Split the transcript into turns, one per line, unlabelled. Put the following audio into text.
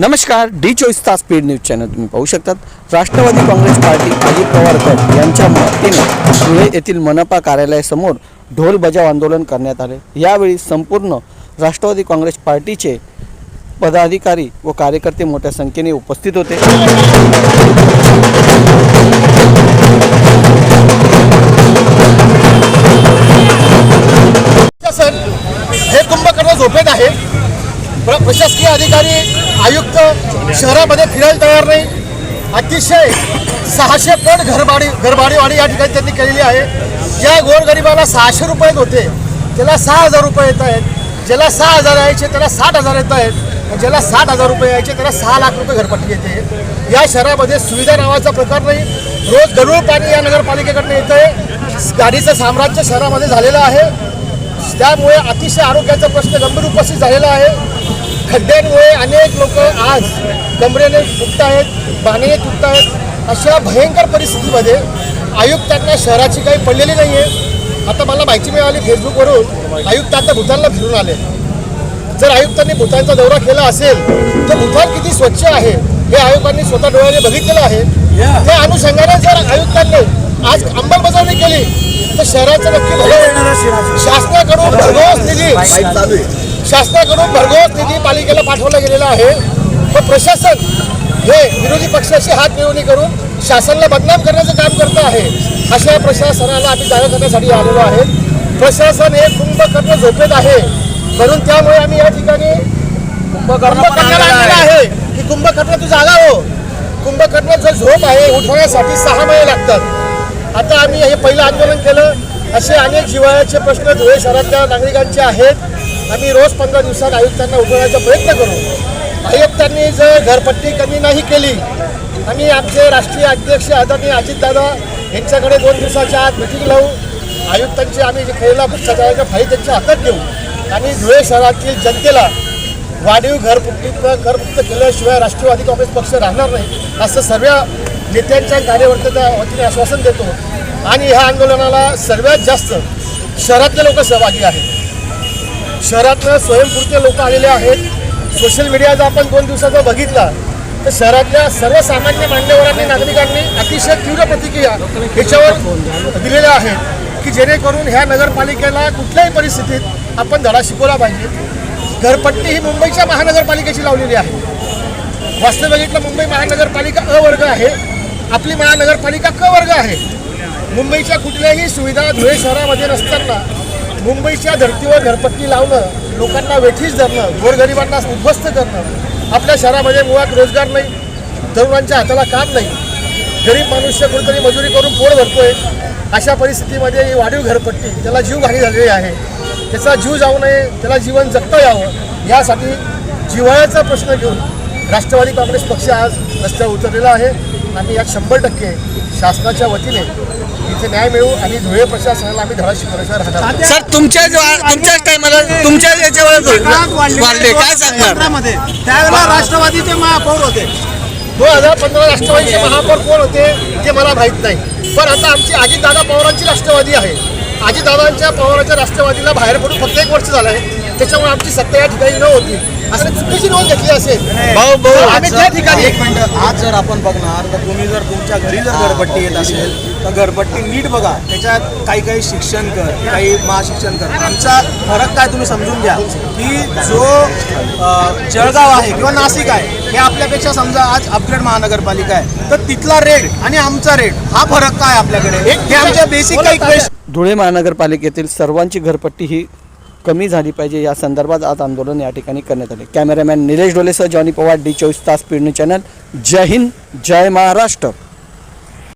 नमस्कार डी चोवीस तास स्पीड न्यूज चॅनल तुम्ही पाहू शकतात. राष्ट्रवादी काँग्रेस पार्टी अजित पवार गट यांच्या मदतीने धुळे येथील मनपा कार्यालयासमोर ढोल बजाव आंदोलन करण्यात आले. यावेळी संपूर्ण राष्ट्रवादी काँग्रेस पार्टीचे पदाधिकारी व कार्यकर्ते मोठ्या संख्येने उपस्थित होते.
सर हे कुंभकर्ण झोपेत आहे. प्रशासकीय अधिकारी आयुक्त शहरामध्ये फिरायला तयार नाही. अतिशय सहाशे पट घरबाडी घरबाडीवाडी या ठिकाणी त्यांनी केलेली आहे. ज्या गोरगरिबाला सहाशे रुपये येत होते त्याला सहा हजार रुपये येत आहेत. ज्याला सहा हजार यायचे त्याला साठ हजार येत आहेत. ज्याला साठ हजार रुपये यायचे त्याला सहा लाख रुपये घरपट्टी येते. या शहरामध्ये सुविधा नावाचा प्रकार नाही. रोज गरुळ पाणी या नगरपालिकेकडनं येतं आहे गाडीचं साम्राज्य शहरामध्ये झालेलं आहे. त्यामुळे अतिशय आरोग्याचा प्रश्न गंभीर उपस्थित झालेला आहे. खड्ड्यांमुळे अनेक लोक आज कमरेने तुटत आहेत बाणेने तुटत आहेत. अशा भयंकर परिस्थितीमध्ये आयुक्तांना शहराची काही पडलेली नाही आहे आता मला माहिती मिळाली फेसबुकवरून आयुक्त आता भूतानला फिरून आले. जर आयुक्तांनी भूतानचा दौरा केला असेल तर भूतान किती स्वच्छ आहे हे आयुक्तांनी स्वतः डोळ्याने बघितलेलं आहे. त्या अनुषंगाने जर आयुक्तांनी आज अंमलबजावणी केली तर शहराचं नक्की. शासनाकडून भरघोस निधी. शासनाकडून भरघोस निधी पालिकेला पाठवला गेलेला आहे. पण प्रशासन हे विरोधी पक्षाशी हात मिळवणी करून शासनाला बदनाम करण्याचं काम करत आहे अशा प्रशासनाला आम्ही जागा करण्यासाठी आलेलो आहे. प्रशासन हे कुंभकर्ण झोपेत आहे. म्हणून त्यामुळे आम्ही या ठिकाणी आहे. की कुंभकर्ण तू जागा हो. कुंभकर्ण जर झोप आहे उठवण्यासाठी सहा महिने लागतात. आता आम्ही हे पहिलं आंदोलन केलं. असे अनेक जिव्हाळ्याचे प्रश्न धुळे शहरातल्या नागरिकांचे आहेत. आम्ही रोज पंधरा दिवसात आयुक्तांना उठवण्याचा प्रयत्न करू. आयुक्तांनी जर घरपट्टी कमी नाही केली आम्ही आमचे राष्ट्रीय अध्यक्ष आदरणीय अजितदादा यांच्याकडे दोन दिवसाच्या आत मिटिंग लावू. आयुक्तांची आम्ही जे खेळला भ्रष्टाचाराच्या फाई त्यांच्या हातात देऊ आणि धुळे शहरातील जनतेला वाढीव घरपुट्टीत घरमुक्त केल्याशिवाय राष्ट्रवादी काँग्रेस पक्ष राहणार नाही असं सर्व नेत्यांच्या आणि कार्यकर्त्याच्या वतीने आश्वासन देतो. आणि ह्या आंदोलनाला सर्वात जास्त शहरातले लोक सहभागी आहेत. शहरातनं स्वयंपूर्ते लोक आलेले आहेत. सोशल मीडियाचा आपण दोन दिवसाचा बघितला तर शहरातल्या सर्वसामान्य मान्यवरांनी नागरिकांनी अतिशय तीव्र प्रतिक्रिया ह्याच्यावर दिलेल्या आहेत की जेणेकरून ह्या नगरपालिकेला कुठल्याही परिस्थितीत आपण धडा शिकवला पाहिजे. घरपट्टी ही मुंबईच्या महानगरपालिकेची लावलेली आहे. वास्तव बघितलं मुंबई महानगरपालिका अ वर्ग आहे. आपली महानगरपालिका क वर्ग आहे. मुंबईच्या कुठल्याही सुविधा धुळे शहरामध्ये नसताना मुंबईच्या धर्तीवर घरपट्टी लावणं लोकांना वेठीस धरणं गोरगरिबांना उद्ध्वस्त करणं आपल्या शहरामध्ये मुळात रोजगार नाही तरुणांच्या हाताला काम नाही. गरीब मनुष्य कुठेतरी मजुरी करून पोळ भरतोय. अशा परिस्थितीमध्ये ही वाढीव घरपट्टी त्याला जीवघाणी झालेली आहे. त्याचा जीव जाऊ नये त्याला जीवन जगता यावं यासाठी जिव्हाळ्याचा प्रश्न घेऊन राष्ट्रवादी काँग्रेस पक्ष आज रस्त्यावर उतरलेला आहे. आम्ही यात शंभर टक्के शासनाच्या वतीने इथे न्याय मिळवू आणि धुळे प्रशासनाला आम्ही धडा शिकवण्याचा राहणार. आहोत.
सर तुमच्या तुमच्याच टायमाला तुमच्या याच्यावर वाढले. काय सांगणार?
त्यावेळेला राष्ट्रवादीचे महापौर होते.
दोन हजार पंधरा राष्ट्रवादीचे महापौर कोण होते ते मला माहीत नाही. पण आता आमची अजितदादा पवारांची राष्ट्रवादी आहे. अजितदादांच्या पवारांच्या राष्ट्रवादीला बाहेर पडून फक्त एक वर्ष झालं आहे. त्याच्यामुळे आमची सत्ता या ठिकाणी न होती. असं चुकीची नोंद घेतली असेल.
भाऊ भाऊ
तर आम्ही त्या ठिकाणी
एक मिनिट. आज जर आपण बघणार तर तुम्ही जर तुमच्या घरी जर घरपट्टी येत असेल तर घरपट्टी नीट बघा. त्याच्यात काही काही शिक्षण कर काही महाशिक्षण कर. आमचा फरक काय तुम्ही समजून घ्या. की जो जळगाव आहे किंवा नाशिक आहे हे आपल्यापेक्षा समजा आज अपग्रेड महानगरपालिका आहे. तर तिथला रेट आणि आमचा रेट हा फरक काय आपल्याकडे? हे आमच्या बेसिक काही
धुळे महानगरपालिकेतील सर्वांची घरपट्टी ही कमी झाली पाहिजे या संदर्भात आज आंदोलन या ठिकाणी करण्यात आले. कॅमेरामॅन निलेश डोलेसह जॉनी पवार डी चोवीस तास पीडणी चॅनल. जय हिंद जय महाराष्ट्र.